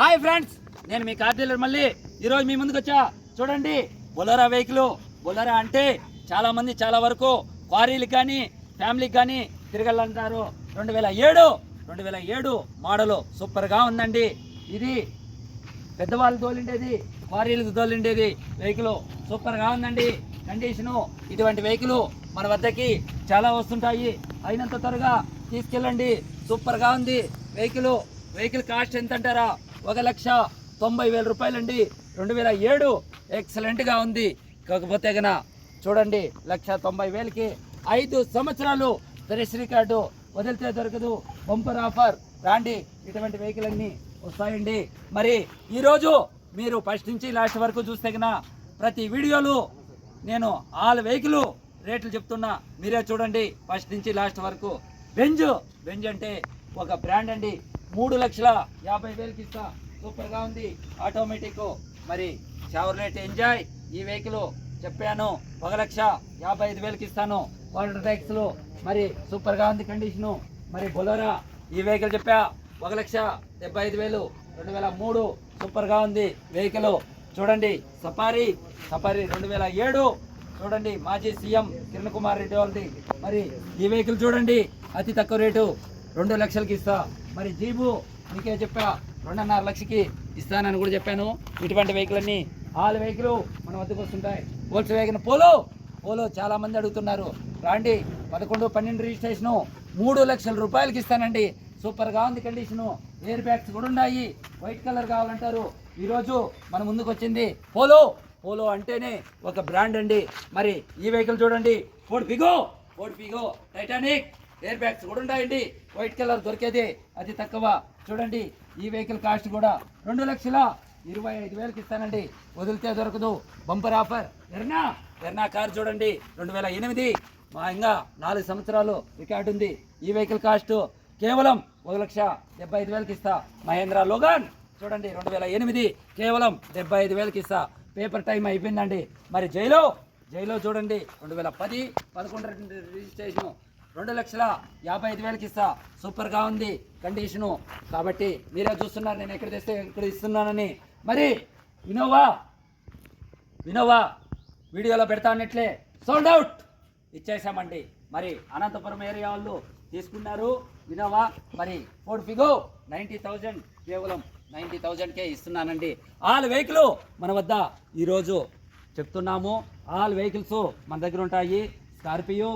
Hi friends నేను మీ car dealer మళ్ళీ. ఈరోజు మీ ముందుకు వచ్చా. చూడండి బొలరా వెహికల్. బొలరా అంటే చాలా మంది చాలా వరకు క్వారీలకు కానీ ఫ్యామిలీకి కానీ తిరగాలంటారు. రెండు వేల ఏడు రెండు వేల ఏడు మోడలు సూపర్గా ఉందండి. ఇది పెద్దవాళ్ళు తోలిండేది క్వారీలకు తోలిండేది వెహికల్ సూపర్గా ఉందండి. కండిషను ఇటువంటి వెహికల్ మన వద్దకి చాలా వస్తుంటాయి. అయినంత త్వరగా తీసుకెళ్ళండి. సూపర్గా ఉంది. వెహికల్ వెహికల్ కాస్ట్ ఎంత అంటారా ఒక లక్ష తొంభై వేల రూపాయలండి. రెండు వేల ఏడు ఎక్సలెంట్గా ఉంది. కాకపోతే గన చూడండి లక్ష తొంభై వేలకి ఐదు సంవత్సరాలు రిజిస్ట్రీ రికార్డు వదిలితే దొరకదు. Bumper offer. రాండి ఇటువంటి వెహికల్ అన్నీ వస్తాయండి. మరి ఈరోజు మీరు ఫస్ట్ నుంచి లాస్ట్ వరకు చూస్తే కన్నా ప్రతి వీడియోలు నేను ఆల్ వెహికల్ రేట్లు చెప్తున్నా. మీరే చూడండి ఫస్ట్ నుంచి లాస్ట్ వరకు. బెంజ్ బెంజ్ అంటే ఒక బ్రాండ్ అండి. మూడు లక్షల యాభై వేలకి ఇస్తా. సూపర్గా ఉంది. ఆటోమేటిక్. మరి షవర్లెట్ ఎంజాయ్. ఈ వెహికల్ చెప్పాను. ఒక లక్ష యాభై ఐదు వేలకి ఇస్తాను. వాటర్ ట్యాక్స్లు. మరి సూపర్గా ఉంది కండిషను. మరి బొలోరా. ఈ వెహికల్ చెప్పా. ఒక లక్ష డెబ్బై ఐదు వేలు. రెండు వేల మూడు. సూపర్గా ఉంది వెహికల్. చూడండి. సఫారీ. సఫారీ రెండు వేల ఏడు. చూడండి. మాజీ సీఎం కిరణ్ కుమార్ రెడ్డి వాళ్ళది. మరి ఈ వెహికల్ చూడండి. అతి తక్కువ రేటు. రెండు లక్షలకి ఇస్తా. మరి జీబు మీకే చెప్పా రెండున్నర లక్షకి ఇస్తానని కూడా చెప్పాను. ఇటువంటి వెహికల్ అన్ని ఆల్ వెహికల్ మన వద్దకు వస్తుంటాయి. వోల్స్ వెహికల్ పోలో పోలో చాలా మంది అడుగుతున్నారు. రాండి పదకొండు పన్నెండు రిజిస్ట్రేషను మూడు లక్షల రూపాయలకి ఇస్తానండి. సూపర్గా ఉంది కండిషను ఎయిర్ బ్యాగ్స్ కూడా ఉన్నాయి. వైట్ కలర్ కావాలంటారు. ఈరోజు మన ముందుకు వచ్చింది పోలో పోలో అంటేనే ఒక బ్రాండ్ అండి. మరి ఈ వెహికల్ చూడండి. Ford Figo Ford Figo titanic air bags కూడా ఉన్నాయండి. వైట్ కలర్ దొరికేది అతి తక్కువ. చూడండి ఈ వెహికల్ కాస్ట్ కూడా రెండు లక్షల ఇరవై ఐదు వేలకి ఇస్తానండి. వదిలితే దొరకదు. Bumper offer ఎర్నా? ఎర్నా కార్ చూడండి రెండు వేల ఎనిమిది. మా ఇంకా నాలుగు సంవత్సరాలు రికార్డు ఉంది. ఈ వెహికల్ కాస్ట్ కేవలం ఒక లక్ష డెబ్బై ఐదు వేలకి ఇస్తా. మహేంద్ర లోగాన్. చూడండి రెండు వేల ఎనిమిది కేవలం డెబ్బై ఐదు వేలకి ఇస్తా. పేపర్ టైం అయిపోయిందండి. మరి జైలో? జైలో చూడండి రెండు వేల పది పదకొండు రిజిస్ట్రేషను. రెండు లక్షల యాభై ఐదు వేలకి ఇస్తా. సూపర్గా ఉంది కండిషను కాబట్టి మీరే చూస్తున్నారు నేను ఎక్కడ తెస్తే ఎక్కడ ఇస్తున్నానని. మరి వినోవా? వినోవా వీడియోలో పెడతా అన్నట్లే. Sold out ఇచ్చేసామండి. మరి అనంతపురం ఏరియా వాళ్ళు తీసుకున్నారు. వినోవా మరి ఫోర్డ్ ఫిగో నైంటీ థౌజండ్ కేవలం నైంటీ థౌజండ్కే ఇస్తున్నానండి. ఆల్ వెహికల్ మన వద్ద ఈరోజు చెప్తున్నాము. ఆల్ వెహికల్స్ మన దగ్గర ఉంటాయి. స్కార్పియో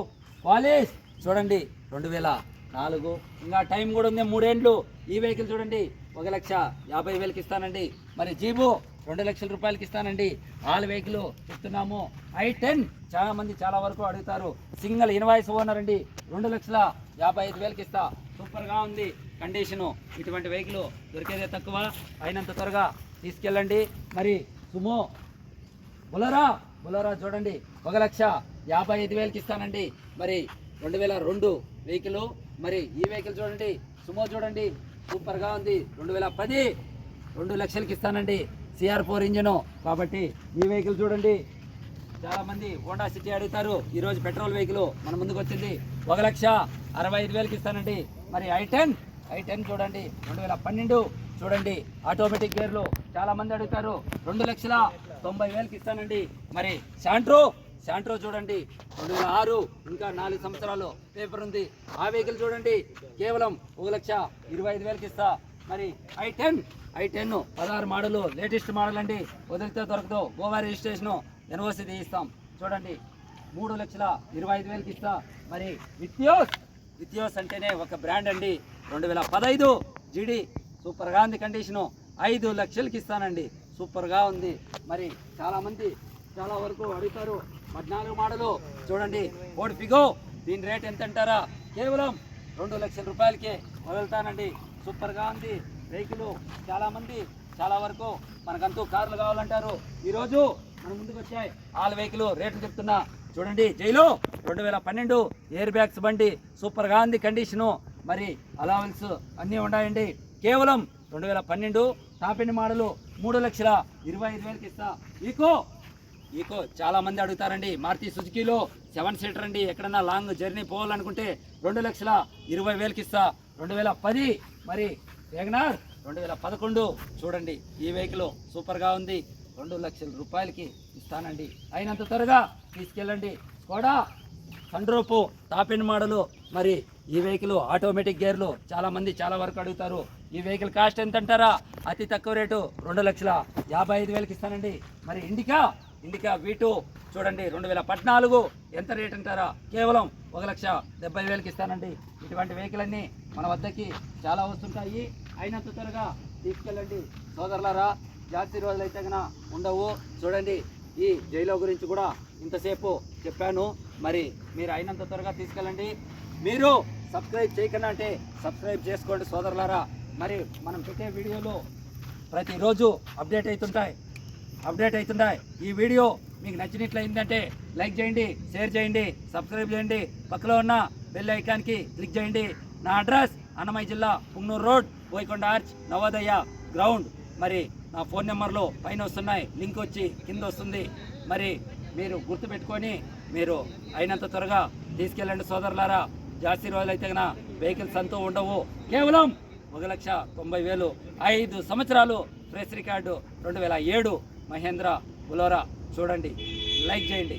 పాలిస్ చూడండి రెండు వేల నాలుగు. ఇంకా టైం కూడా ఉంది మూడేండ్లు. ఈ వెహికల్ చూడండి ఒక లక్ష యాభై వేలకి ఇస్తానండి. మరి జీబు రెండు లక్షల రూపాయలకి ఇస్తానండి. ఆల్ వెహికల్ చెప్తున్నాము. ఐ టెన్ చాలా మంది చాలా వరకు అడుగుతారు. సింగిల్ ఇన్వాయిస్ ఓనర్ అండి రెండు లక్షల యాభై ఐదు వేలకి ఇస్తా. సూపర్గా ఉంది కండిషను. ఇటువంటి వెహికల్ దొరికేదే తక్కువ. అయినంత త్వరగా తీసుకెళ్ళండి. మరి సుమో బులరా బులరా చూడండి ఒక లక్ష యాభై ఐదు వేలకి ఇస్తానండి. మరి రెండు వేల రెండు వెహికల్. మరి ఈ వెహికల్ చూడండి సుమో చూడండి సూపర్గా ఉంది. రెండు వేల పది రెండు లక్షలకి ఇస్తానండి. CR four engine. కాబట్టి ఈ వెహికల్ చూడండి చాలా మంది హోండా సిటీ అడుగుతారు ఈరోజు పెట్రోల్ వెహికల్ మన ముందుకు వచ్చింది. ఒక లక్ష అరవై ఐదు వేలకి ఇస్తానండి. మరి ఐ టెన్ ఐ టెన్ చూడండి రెండు వేల పన్నెండు చూడండి ఆటోమేటిక్ గేర్లు చాలా మంది అడుగుతారు. రెండు లక్షల తొంభై వేలకి ఇస్తానండి. మరి శాంట్రో శాంట్రో చూడండి. రెండు వేల ఆరు ఇంకా నాలుగు సంవత్సరాలు పేపర్ ఉంది. ఆ వెహికల్ చూడండి. కేవలం ఒక లక్ష ఇరవై ఐదు వేలకి ఇస్తా. మరి ఐ టెన్ ఐ టెన్ పదహారు మోడలు లేటెస్ట్ మోడల్ అండి. వదిలితే దొరకదు. గోవా రిజిస్ట్రేషను ఎన్ఓసి తీయిస్తాం చూడండి. మూడు లక్షల ఇరవై ఐదు వేలకి ఇస్తా. మరి విత్యోస్ విత్యోస్ అంటేనే ఒక బ్రాండ్ అండి. రెండు వేల పదహైదు జీడి సూపర్గా ఉంది కండిషను. ఐదు లక్షలకి ఇస్తానండి. సూపర్గా ఉంది. మరి చాలామంది చాలా వరకు అడుగుతారు. పద్నాలుగు మాడలు. చూడండి ఓడి పిగో దీని రేట్ ఎంత అంటారా కేవలం రెండు లక్షల రూపాయలకే వదులుతానండి. సూపర్గా ఉంది. వెహికల్ చాలామంది చాలా వరకు మనకంతూ కార్లు కావాలంటారు. ఈరోజు మన ముందుకు వచ్చాయి ఆల్ వెహికల్. రేట్లు చెప్తున్నా. చూడండి జైలు రెండు వేల పన్నెండు ఎయిర్ బ్యాగ్స్ బండి సూపర్గా ఉంది కండిషను. మరి అలావెన్స్ అన్నీ ఉన్నాయండి. కేవలం రెండు వేల పన్నెండు టాప్ ఎండ్ మోడలు మూడు లక్షల ఇరవై ఐదు వేలకి ఇస్తా. ఈకో ఈకో చాలామంది అడుగుతారండి మారుతి సుజుకీలో సెవెన్ సీటర్ అండి ఎక్కడన్నా లాంగ్ జర్నీ పోవాలనుకుంటే రెండు లక్షల ఇరవై వేలకి ఇస్తా. రెండు వేల పది మరి వేగనార్ రెండు వేల పదకొండు చూడండి ఈ వెహికల్ సూపర్గా ఉంది. రెండు లక్షల రూపాయలకి ఇస్తానండి. అయినంత త్వరగా తీసుకెళ్ళండి. కూడా సండ్రూపు టాప్ మోడలు మరి ఈ వెహికల్ ఆటోమేటిక్ గేర్లు చాలామంది చాలా వరకు అడుగుతారు. ఈ వెహికల్ కాస్ట్ ఎంత అంటారా అతి తక్కువ రేటు రెండు లక్షల యాభై ఐదు వేలకి ఇస్తానండి. మరి ఇండికా ఇండికా వీటు చూడండి రెండు వేల పద్నాలుగు ఎంత రేట్ అంటారా? కేవలం ఒక లక్ష డెబ్బై వేలకి ఇస్తానండి. ఇటువంటి వెహికల్ అన్నీ మన వద్దకి చాలా వస్తుంటాయి. అయినంత త్వరగా తీసుకెళ్ళండి. సోదరులారా జాస్తి రోజులు అయితే కన్నా ఉండవు. చూడండి ఈ జైలో గురించి కూడా ఇంతసేపు చెప్పాను. మరి మీరు అయినంత త్వరగా తీసుకెళ్ళండి. మీరు సబ్స్క్రైబ్ చేయకుండా అంటే సబ్స్క్రైబ్ చేసుకోండి సోదరులారా. మరి మనం పెట్టే వీడియోలు ప్రతిరోజు అప్డేట్ అవుతుంటాయి. అప్డేట్ అవుతుందా? ఈ వీడియో మీకు నచ్చినట్లయిందంటే లైక్ చేయండి షేర్ చేయండి సబ్స్క్రైబ్ చేయండి. పక్కలో ఉన్న బెల్ ఐకాన్కి క్లిక్ చేయండి. నా అడ్రస్ అన్నమయ్య జిల్లా Punganur road Boyakonda arch Navodaya ground. మరి నా ఫోన్ నెంబర్లో పైన వస్తున్నాయి. లింక్ వచ్చి కింద వస్తుంది. మరి మీరు గుర్తుపెట్టుకొని మీరు అయినంత త్వరగా తీసుకెళ్ళండి సోదరులారా. జాస్తి రోజులు అయితే కన్నా వెహికల్స్ అంతా ఉండవు. కేవలం ఒక లక్ష తొంభై వేలు ఐదు సంవత్సరాలు ప్రెస్ రికార్డు రెండు వేల ఏడు మహేంద్ర బులోరా చూడండి లైక్ చేయండి